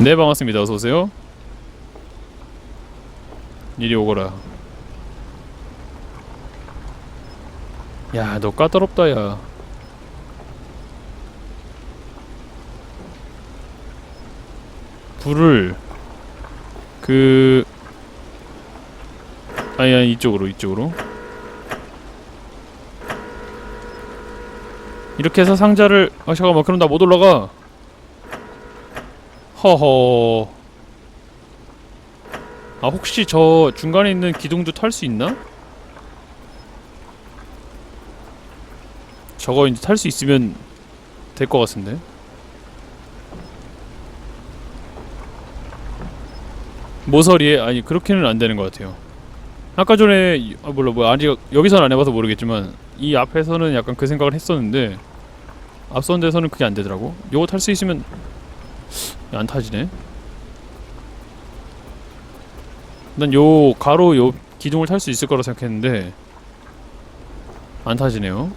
네 반갑습니다. 어서 오세요. 이리 오거라. 야 너 까다롭다 야. 불을 그 아니 아니 이쪽으로 이쪽으로. 이렇게 해서 상자를 아 잠깐만 그럼 나 못 올라가 허허. 아 혹시 저 중간에 있는 기둥도 탈 수 있나? 저거 이제 탈 수 있으면 될 것 같은데. 모서리에? 아니 그렇게는 안 되는 것 같아요. 아까 전에 이- 아 몰라 뭐 아직 여기서는 안 해봐서 모르겠지만 이 앞에서는 약간 그 생각을 했었는데 앞선 데서는 그게 안 되더라고. 요거 탈 수 있으면 안 타지네 난 요 가로 요 기둥을 탈 수 있을 거라 생각했는데 안 타지네요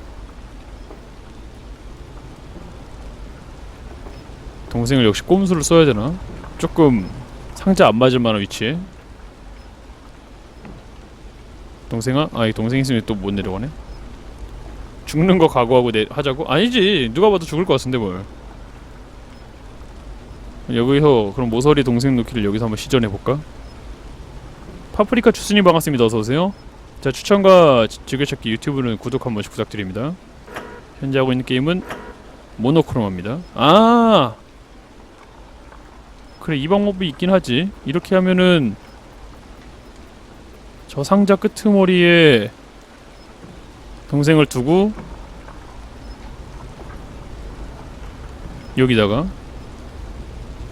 동생을 역시 꼼수를 써야 되나? 조금 상자 안 맞을 만한 위치에 동생아? 아이 동생 있으면 또 못 내려가네 죽는 거 각오하고 내 하자고? 아니지 누가 봐도 죽을 것 같은데 뭘 여기서 그럼 모서리 동생 놓기를 여기서 한번 시전해볼까? 파프리카 주스님 반갑습니다. 어서오세요. 자 추천과 지- 즐겨찾기 유튜브는 구독 한 번씩 부탁드립니다. 현재 하고 있는 게임은 모노크로마입니다. 아! 그래 이 방법이 있긴 하지. 이렇게 하면은 저 상자 끄트머리에 동생을 두고 여기다가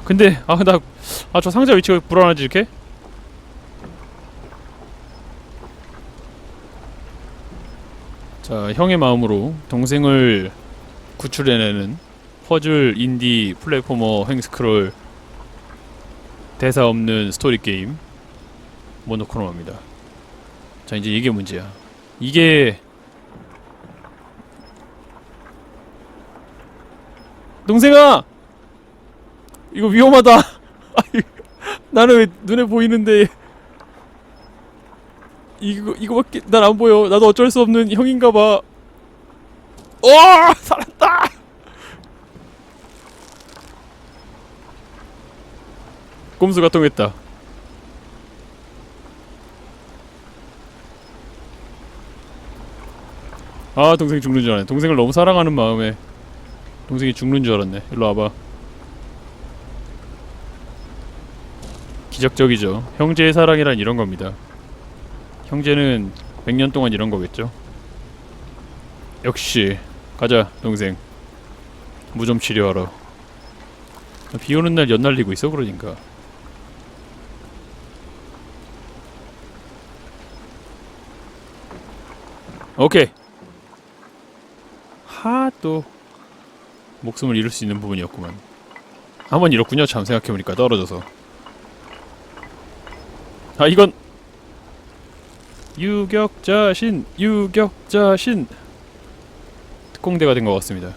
근데 아 나 아 저 상자 위치가 불안하지 이렇게 자 형의 마음으로 동생을 구출해내는 퍼즐 인디 플랫포머 횡스크롤 대사 없는 스토리 게임 모노크로마입니다. 자 이제 이게 문제야. 이게 동생아 이거 위험하다. 나는 왜 눈에 보이는데 이거 이거밖에 난 안 보여. 나도 어쩔 수 없는 형인가봐. 어 살았다. 꼼수가 통했다. 아 동생 죽는 줄 알았네. 동생을 너무 사랑하는 마음에 동생이 죽는 줄 알았네. 일로 와봐. 기적적이죠. 형제의 사랑이란 이런 겁니다. 형제는 100년 동안 이런 거겠죠. 역시 가자 동생. 무 좀 치료하러. 비 오는 날 연날리고 있어 그러니까. 오케이. 하 또 목숨을 잃을 수 있는 부분이었구만. 한번 잃었군요. 참 생각해보니까 떨어져서. 아 이건 유격자신 유격자신 특공대가 된 것 같습니다.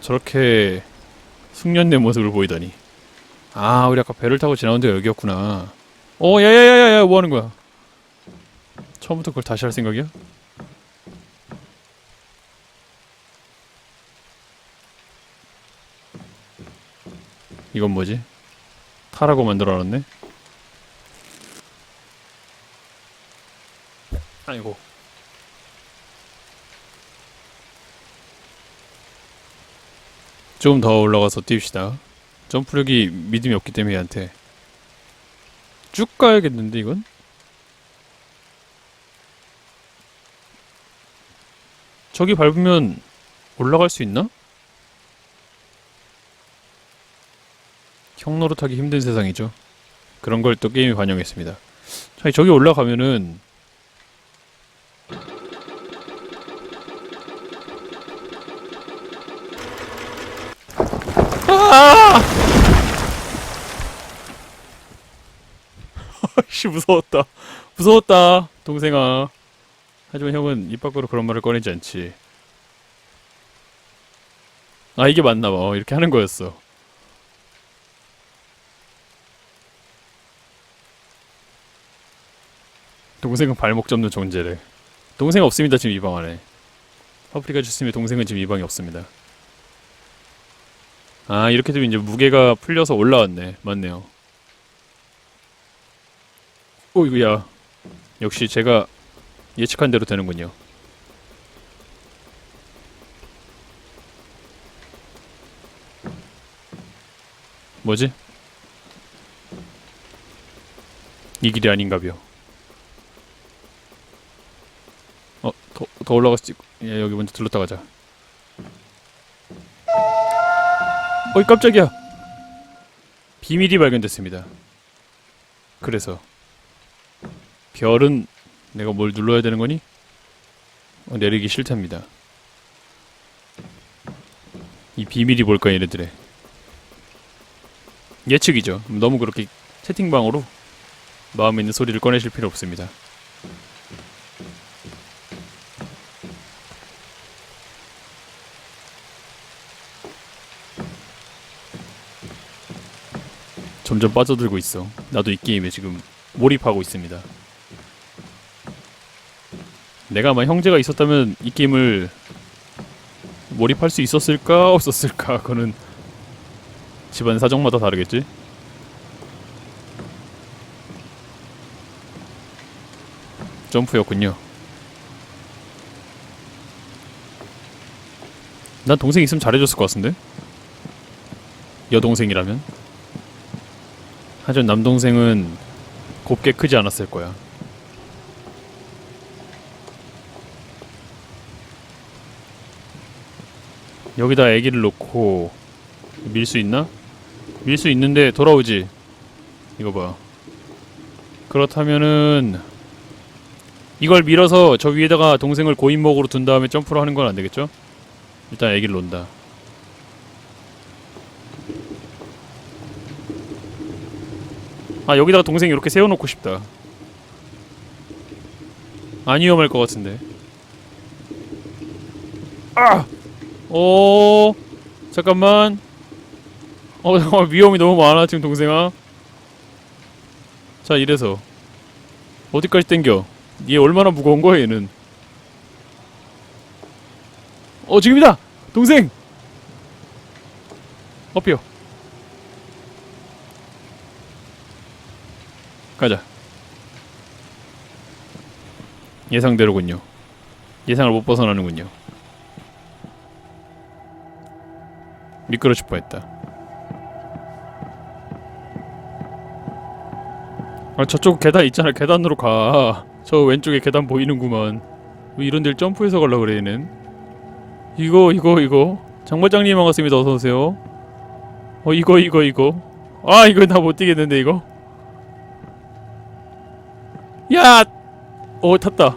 저렇게 숙련된 모습을 보이다니. 아 우리 아까 배를 타고 지나온 데가 여기였구나. 어 야야야야야 뭐 하는 거야? 처음부터 그걸 다시 할 생각이야? 이건 뭐지? 타라고 만들어놨네? 아이고 좀 더 올라가서 뜁시다 점프력이 믿음이 없기 때문에 얘한테 쭉 가야겠는데 이건? 저기 밟으면 올라갈 수 있나? 형 노릇하기 힘든 세상이죠. 그런 걸 또 게임이 반영했습니다. 자, 저기 올라가면은 아! 씨 무서웠다. 무서웠다, 동생아. 하지만 형은 입 밖으로 그런 말을 꺼내지 않지. 아 이게 맞나 봐 어, 이렇게 하는 거였어 동생은 발목 접는 존재래 동생 없습니다 지금 이 방 안에. 파프리카 주스님의 동생은 지금 이 방에 없습니다. 아 이렇게 되면 이제 무게가 풀려서 올라왔네. 맞네요. 오이구야. 역시 제가 예측한 대로 되는군요. 뭐지? 이 길이 아닌가벼 어, 더, 수 있고 야, 여기 먼저 들렀다 가자. 어이 깜짝이야. 비밀이 발견됐습니다. 그래서 별은 내가 뭘 눌러야 되는 거니? 어, 내리기 싫답니다. 이 비밀이 뭘까 얘네들의? 예측이죠. 너무 그렇게 채팅방으로 마음에 있는 소리를 꺼내실 필요 없습니다 점점 빠져들고 있어. 나도 이 게임에 지금 몰입하고 있습니다. 내가 아마 형제가 있었다면 이 게임을 몰입할 수 있었을까 없었을까 그거는 집안 사정마다 다르겠지. 점프였군요. 난 동생 있으면 잘해줬을 것 같은데? 여동생이라면? 하지만 남동생은 곱게 크지 않았을 거야. 여기다 아기를 놓고 밀 수 있나? 밀 수 있는데 돌아오지. 이거 봐. 그렇다면은 이걸 밀어서 저 위에다가 동생을 고인목으로 둔 다음에 점프를 하는 건 안 되겠죠? 일단 아기를 놓는다. 아 여기다가 동생 이렇게 세워놓고 싶다. 안 위험할 것 같은데. 아! 오 잠깐만. 어 잠깐만. 위험이 너무 많아 지금 동생아. 자 이래서. 어디까지 땡겨? 얘 얼마나 무거운 거야 얘는? 어 지금이다! 동생! 업혀 가자. 예상대로군요. 예상을 못 벗어나는군요. 미끄러질 뻔했다. 아 저쪽 계단 있잖아. 계단으로 가. 저 왼쪽에 계단 보이는구만. 왜 이런 데를 점프해서 가려 그래 얘는. 이거 이거 이거. 장과장님 반갑습니다. 어서 오세요. 어 이거 이거 이거. 아 이거 나 못 뛰겠는데 이거. 야! 오 탔다.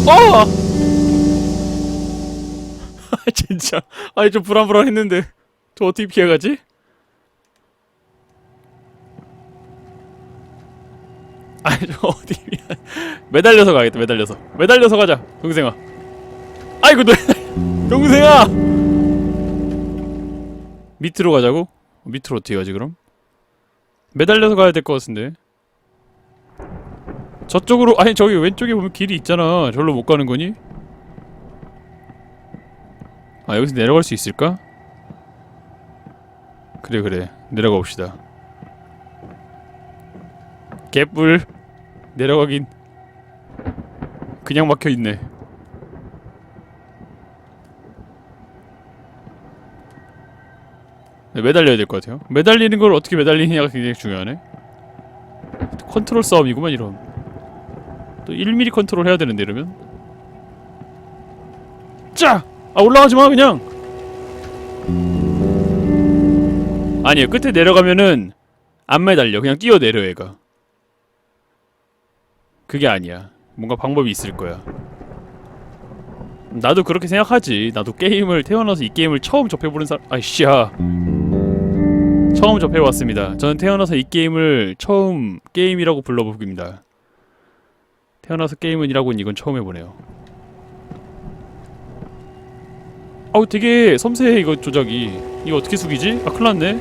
아! 진짜. 아니 좀 불안불안했는데 저 어떻게 피해가지? 아니 저 어디? 매달려서 가겠다. 매달려서. 매달려서 가자. 동생아. 아이고 너 동생아 밑으로 가자고? 밑으로 어떻게 가지 그럼? 매달려서 가야 될 것 같은데 저쪽으로 아니 저기 왼쪽에 보면 길이 있잖아 절로 못 가는 거니? 아 여기서 내려갈 수 있을까? 그래 그래 내려가 봅시다 개뿔 내려가긴 그냥 막혀있네 네, 매달려야 될 것 같아요. 매달리는 걸 어떻게 매달리느냐가 굉장히 중요하네. 컨트롤 싸움이구만 이런. 또 1mm 컨트롤 해야 되는데 이러면. 짜! 아 올라가지 마 그냥. 아니요 끝에 내려가면은 안 매달려 그냥 뛰어 내려 얘가. 그게 아니야. 뭔가 방법이 있을 거야. 나도 그렇게 생각하지. 나도 게임을 태어나서 이 게임을 처음 접해보는 사람. 아이씨야. 처음 접해왔습니다. 저는 태어나서 이 게임을 처음 게임이라고 불러봅니다. 태어나서 게임은이라고는 이건 처음 해보네요. 아우 되게 섬세해 이거 조작이. 이거 어떻게 숙이지? 아 큰일났네.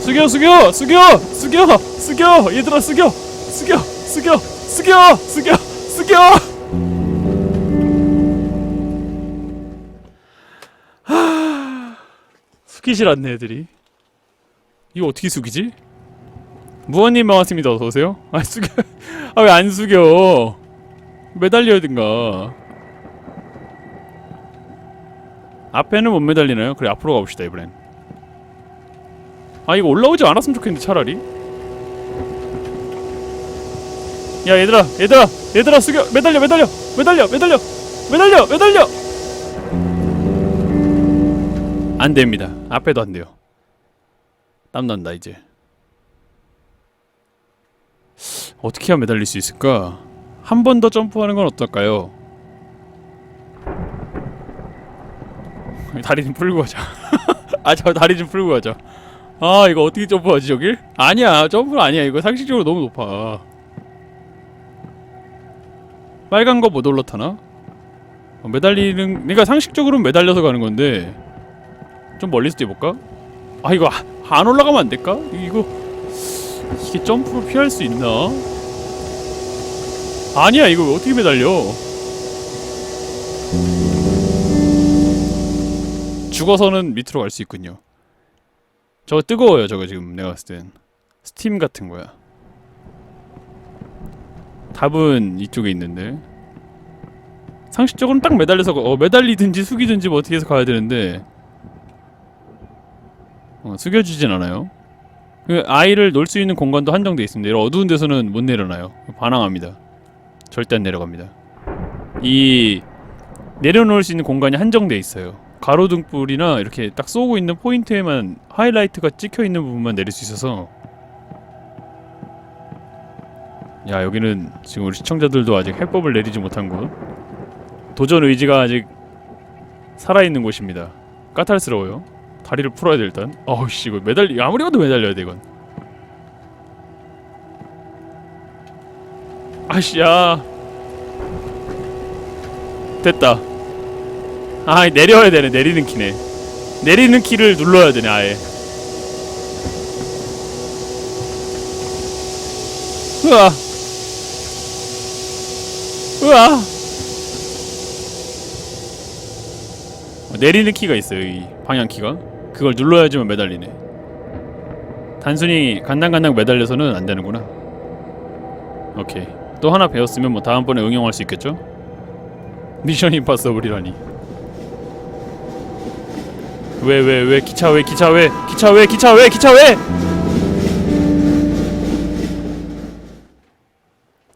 숙여 숙여 숙여 숙여 숙여 얘들아 숙여 숙여 숙여 숙여 숙여 숙여 숙이질 않네 애들이. 이거 어떻게 숙이지? 무언님 반갑습니다. 어서오세요. 아 숙여. 아 왜 안 숙여? 매달려야든가. 앞에는 못 매달리나요? 그래 앞으로 가봅시다 이번엔. 아 이거 올라오지 않았으면 좋겠는데 차라리. 야 얘들아 얘들아 얘들아 숙여. 매달려 매달려 매달려 매달려 매달려 매달려 안 됩니다. 앞에도 안 돼요. 땀난다 이제. 어떻게 하면 매달릴 수 있을까? 한 번 더 점프하는 건 어떨까요? 다리 좀 풀고 가자. 아 저 다리 좀 풀고 가자. 아 이거 어떻게 점프하지 저길? 아니야 점프는 아니야. 이거 상식적으로 너무 높아. 빨간 거 못 올라타나? 어, 매달리는 그러니까 상식적으로는 매달려서 가는 건데 좀 멀리서 뛰어볼까? 아 이거 아- 안 올라가면 안 될까? 이거 이게 점프로 피할 수 있나? 아니야 이거 어떻게 매달려 죽어서는 밑으로 갈 수 있군요 저거 뜨거워요 저거 지금 내가 봤을 땐 스팀 같은 거야 답은 이쪽에 있는데 상식적으로는 딱 매달려서 가- 어, 매달리든지 숙이든지 뭐 어떻게 해서 가야 되는데 어, 숙여주진 않아요. 그 아이를 놓을 수 있는 공간도 한정돼 있습니다. 이런 어두운 데서는 못 내려놔요. 반항합니다. 절대 안 내려갑니다. 이 내려놓을 수 있는 공간이 한정돼 있어요. 가로등불이나 이렇게 딱 쏘고 있는 포인트에만 하이라이트가 찍혀 있는 부분만 내릴 수 있어서. 야 여기는 지금 우리 시청자들도 아직 해법을 내리지 못한 곳. 도전 의지가 아직 살아있는 곳입니다. 까탈스러워요 다리를 풀어야 돼 일단 어우씨 이거 매달리 아무리 봐도 매달려야 돼 이건. 아씨 야. 됐다. 아 내려야 되네 내리는 키네. 내리는 키를 눌러야 되네 아예. 으아. 으아. 어, 내리는 키가 있어요 이 방향 키가 그걸 눌러야지만 매달리네. 단순히 간당간당 매달려서는 안 되는구나. 오케이. 또 하나 배웠으면 뭐 다음번에 응용할 수 있겠죠? 미션 임파서블이라니. 왜 왜 왜? 기차 왜 기차 왜? 기차 왜 기차 왜 기차 왜?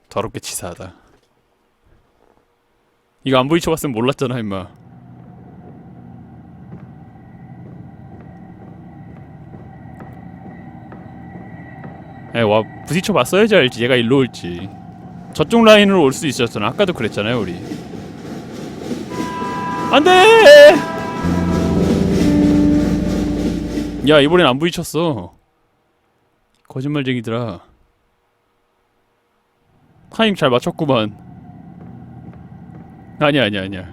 더럽게 치사하다. 이거 안 부딪혀 봤으면 몰랐잖아 임마 와 부딪혀 봤어야지 알지 얘가 일로 올지. 저쪽 라인으로 올 수 있었잖아. 아까도 그랬잖아요 우리. 안돼! 야 이번엔 안 부딪혔어. 거짓말쟁이들아. 타임 잘 맞췄구만. 아니야 아니야 아니야.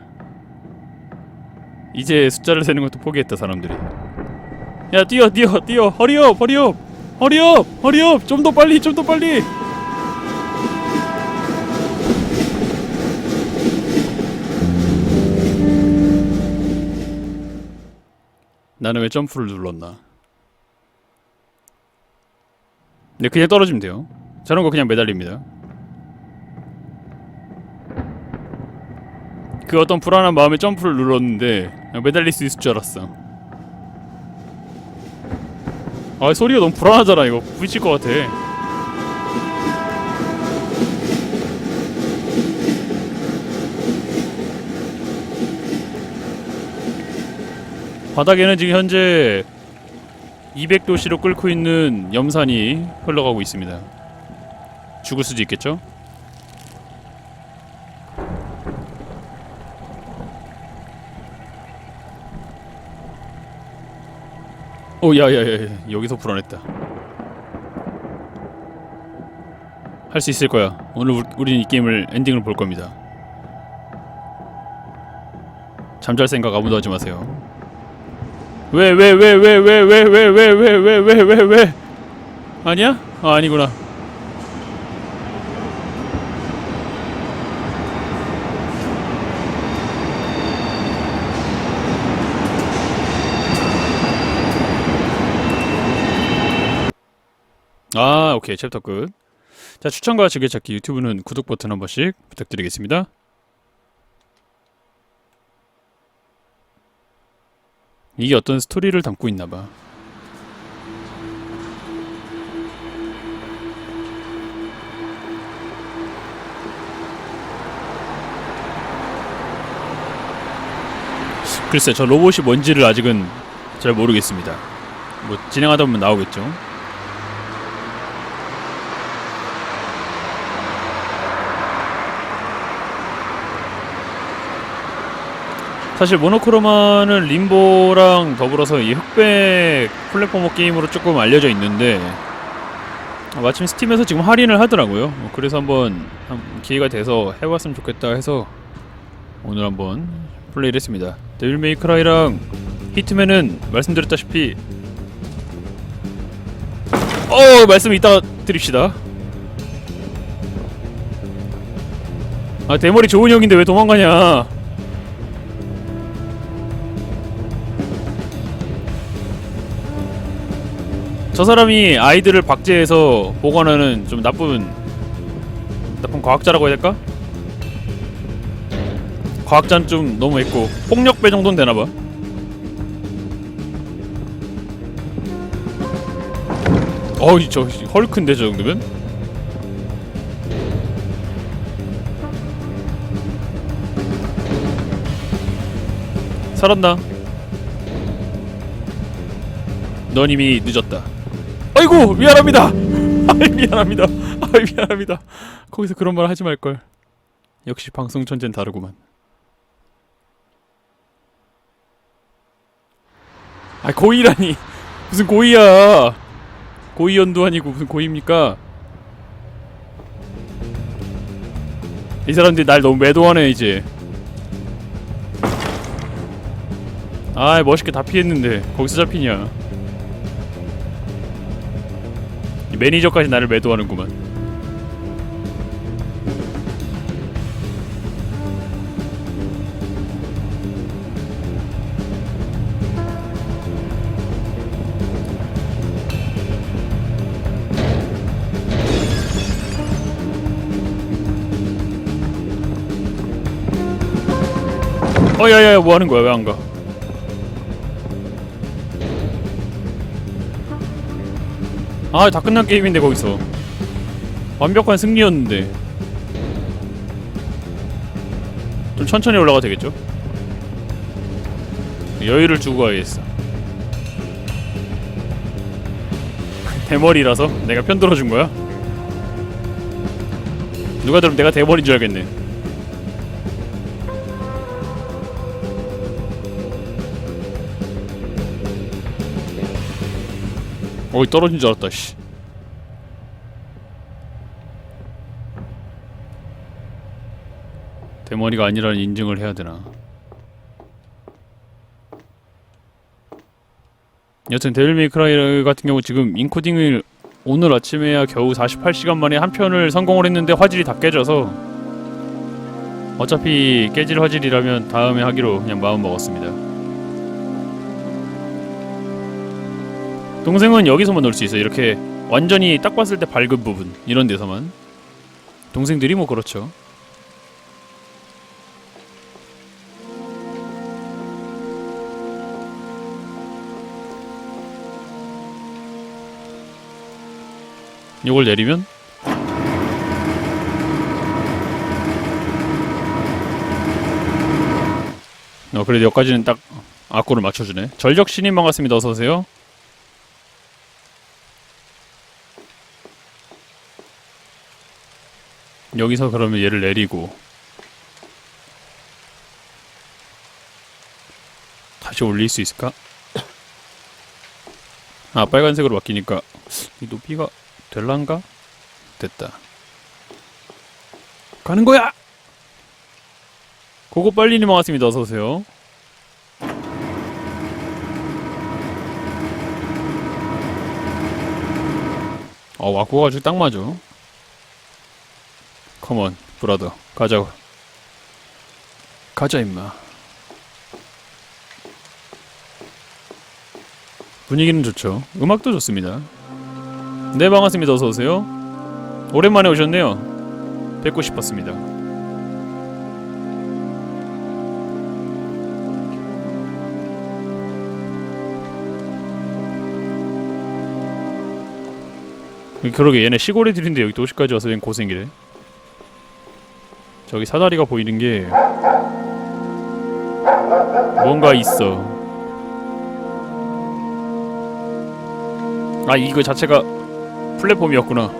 이제 숫자를 세는 것도 포기했다 사람들이. 야 뛰어 뛰어 뛰어. 허리업 허리업 허리업 허리업 좀 더 빨리 좀 더 빨리. 나는 왜 점프를 눌렀나? 네 그냥 떨어지면 돼요. 저런 거 그냥 매달립니다. 그 어떤 불안한 마음에 점프를 눌렀는데 매달릴 수 있을 줄 알았어 아 소리가 너무 불안하잖아 이거. 부딪힐 것 같아. 바닥에는 지금 현재 200도씨로 끓고 있는 염산이 흘러가고 있습니다. 죽을 수도 있겠죠? 오 야야야 여기서 불안했다 할 수 있을 거야 오늘 우- 우린 이 게임을 엔딩을 볼 겁니다 잠잘 생각 아무도 하지 마세요 왜 왜 왜 왜 왜 왜 왜 왜 왜 왜 왜 왜왜 아니야? 아 아니구나 아 오케이 챕터 끝. 자 추천과 즐겨찾기 유튜브는 구독 버튼 한 번씩 부탁드리겠습니다. 이게 어떤 스토리를 담고 있나 봐. 글쎄 저 로봇이 뭔지를 아직은 잘 모르겠습니다. 뭐 진행하다 보면 나오겠죠. 사실 모노크로마는 림보랑 더불어서 이 흑백 플랫포머 게임으로 조금 알려져 있는데 아, 마침 스팀에서 지금 할인을 하더라고요. 뭐 그래서 한번 한 기회가 돼서 해봤으면 좋겠다 해서 오늘 한번 플레이를 했습니다. 데빌 메이크라이랑 히트맨은 말씀드렸다시피 어 말씀 이따 드립시다. 아 대머리 좋은 형인데 왜 도망가냐? 저 사람이 아이들을 박제해서 보관하는 좀 나쁜 나쁜 과학자라고 해야 될까? 과학자는 좀 너무했고 폭력배 정도는 되나봐. 어이 저 헐크인데 저 정도면? 살았나? 넌 이미 늦었다. 아이고 미안합니다. 아이 미안합니다. 아이 미안합니다. 거기서 그런 말 하지 말 걸. 역시 방송 천재는 다르구만. 아 고의라니 무슨 고의야? 고의 연도 아니고 무슨 고의입니까? 이 사람들이 날 너무 매도하네 이제. 아 멋있게 다 피했는데 거기서 잡히냐? 매니저까지 나를 매도하는구만. 어 야야야 뭐 하는 거야 왜 안 가? 아 다 끝난 게임인데 거기서 완벽한 승리였는데 좀 천천히 올라가 되겠죠? 여유를 주고 가야겠어 대머리라서 내가 편들어준 거야? 누가 들으면 내가 대머리인 줄 알겠네 어이 떨어진 줄 알았다 씨. 대머리가 아니라는 인증을 해야 되나? 여튼 데빌 메이크라이 같은 경우 지금 인코딩을 오늘 아침에야 겨우 48시간 만에 한 편을 성공을 했는데 화질이 다 깨져서 어차피 깨질 화질이라면 다음에 하기로 그냥 마음 먹었습니다 동생은 여기서만 놀 수 있어. 이렇게 완전히 딱 봤을 때 밝은 부분 이런 데서만. 동생들이 뭐 그렇죠. 이걸 내리면 어 그래도 여기까지는 딱 악고를 맞춰주네. 절적 신인 반갑습니다. 어서 오세요. 여기서 그러면 얘를 내리고 다시 올릴 수 있을까? 아 빨간색으로 바뀌니까 이 높이가 될란가? 됐다 가는 거야! 고고 빨리님 반갑습니다 어서오세요 어 와꾸가 아주 딱 맞아 컴온 브라더 가자. 가자 임마. 분위기는 좋죠. 음악도 좋습니다. 네 반갑습니다. 어서오세요. 오랜만에 오셨네요. 뵙고 싶었습니다. 그러게 얘네 시골 애들인데 여기 도시까지 와서 웬 고생이래 저기 사다리가 보이는 게 뭔가 있어. 아 이거 자체가 플랫폼이었구나.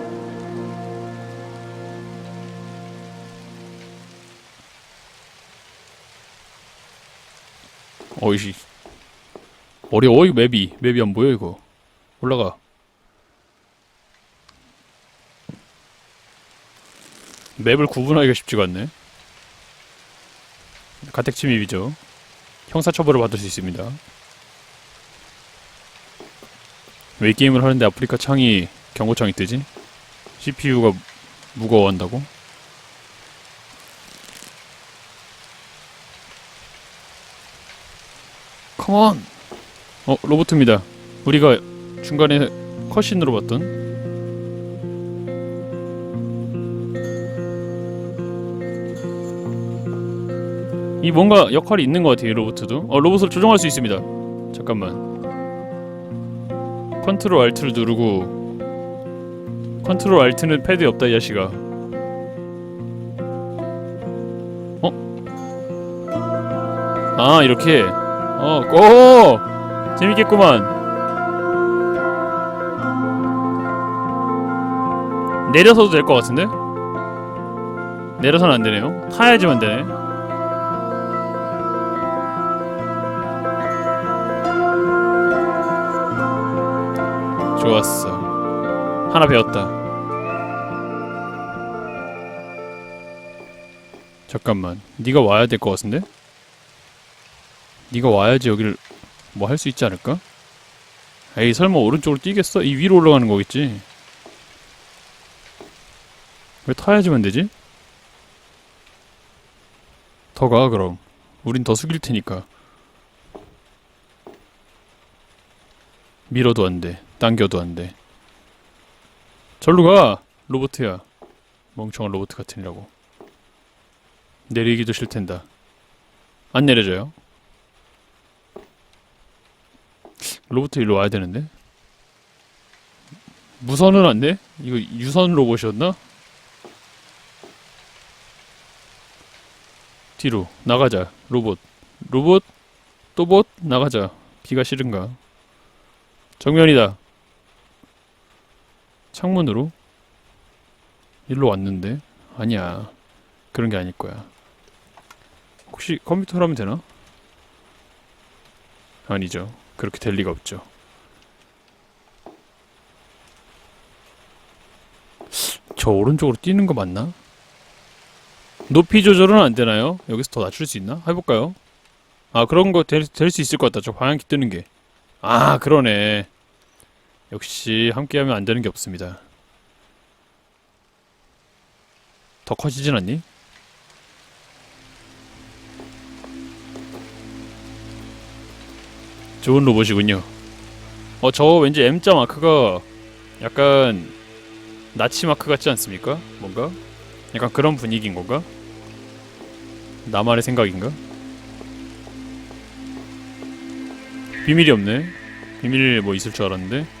어이씨. 어려워 이 맵이. 맵이 안 보여 이거. 올라가 맵을 구분하기가 쉽지가 않네 가택 침입이죠 형사처벌을 받을 수 있습니다 왜 이 게임을 하는데 아프리카 창이 경고창이 뜨지? CPU가 무거워한다고? 컴온! 어, 로보트입니다. 우리가 중간에 컷신으로 봤던 이 뭔가 역할이 있는 것 같아요, 이 로보트도. 어, 로봇을 조종할 수 있습니다. 잠깐만. 컨트롤 알트를 누르고 컨트롤 알트는 패드에 없다 이 자식아 어? 아 이렇게 어 고! 재밌겠구만 내려서도 될 것 같은데? 내려서는 안 되네요 타야지만 되네 좋았어. 하나 배웠다. 잠깐만. 네가 와야 될 것 같은데? 네가 와야지 여기를 뭐 할 수 있지 않을까? 에이 설마 오른쪽으로 뛰겠어? 이 위로 올라가는 거겠지? 왜 타야지만 되지? 더 가 그럼. 우린 더 숙일 테니까. 밀어도 안 돼. 당겨도 안 돼. 절로 가! 로보트야. 멍청한 로보트 같으니라고. 내리기도 싫텐다. 안 내려져요. 로보트 일로 와야 되는데? 무선은 안 돼? 이거 유선 로봇이었나? 뒤로 나가자 로봇 로봇 또봇 나가자 비가 싫은가 정면이다 창문으로? 일로 왔는데? 아니야. 그런 게 아닐 거야. 혹시 컴퓨터로 하면 되나? 아니죠. 그렇게 될 리가 없죠. 저 오른쪽으로 뛰는 거 맞나? 높이 조절은 안 되나요? 여기서 더 낮출 수 있나? 해볼까요? 아 그런 거 될 수 있을 것 같다. 저 방향키 뜨는 게. 아 그러네. 역시 함께하면 안 되는 게 없습니다. 더 커지진 않니? 좋은 로봇이군요. 어, 저 왠지 M자 마크가 약간 나치 마크 같지 않습니까? 뭔가? 약간 그런 분위기인 건가? 나만의 생각인가? 비밀이 없네. 비밀 뭐 있을 줄 알았는데